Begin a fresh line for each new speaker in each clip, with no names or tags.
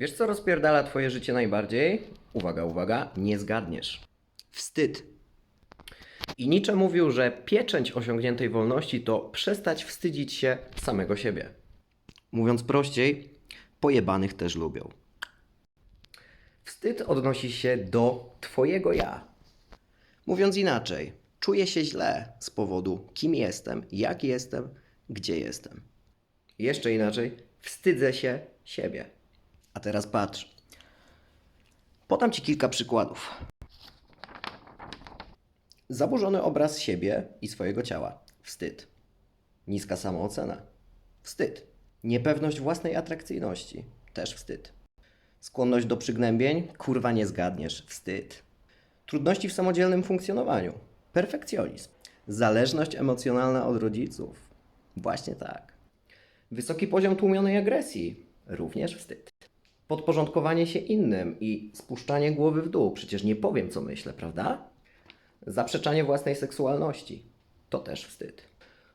Wiesz, co rozpierdala twoje życie najbardziej? Uwaga, uwaga, nie zgadniesz. Wstyd. I Nietzsche mówił, że pieczęć osiągniętej wolności to przestać wstydzić się samego siebie. Mówiąc prościej, pojebanych też lubią. Wstyd odnosi się do Twojego ja. Mówiąc inaczej, czuję się źle z powodu kim jestem, jak jestem, gdzie jestem. Jeszcze inaczej, wstydzę się siebie. A teraz patrz. Podam Ci kilka przykładów. Zaburzony obraz siebie i swojego ciała. Wstyd. Niska samoocena. Wstyd. Niepewność własnej atrakcyjności. Też wstyd. Skłonność do przygnębień? Kurwa nie zgadniesz. Wstyd. Trudności w samodzielnym funkcjonowaniu. Perfekcjonizm. Zależność emocjonalna od rodziców. Właśnie tak. Wysoki poziom tłumionej agresji. Również wstyd. Podporządkowanie się innym i spuszczanie głowy w dół. Przecież nie powiem, co myślę, prawda? Zaprzeczanie własnej seksualności. To też wstyd.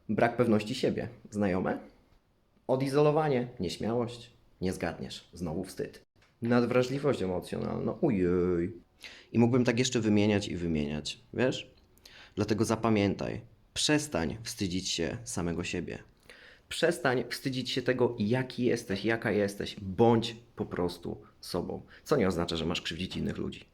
Brak pewności siebie. Znajome? Odizolowanie, nieśmiałość. Nie zgadniesz. Znowu wstyd. Nadwrażliwość emocjonalna. Ujej. I mógłbym tak jeszcze wymieniać i wymieniać, wiesz? Dlatego zapamiętaj. Przestań wstydzić się samego siebie. Przestań wstydzić się tego, jaki jesteś, jaka jesteś. Bądź po prostu sobą. Co nie oznacza, że masz krzywdzić innych ludzi.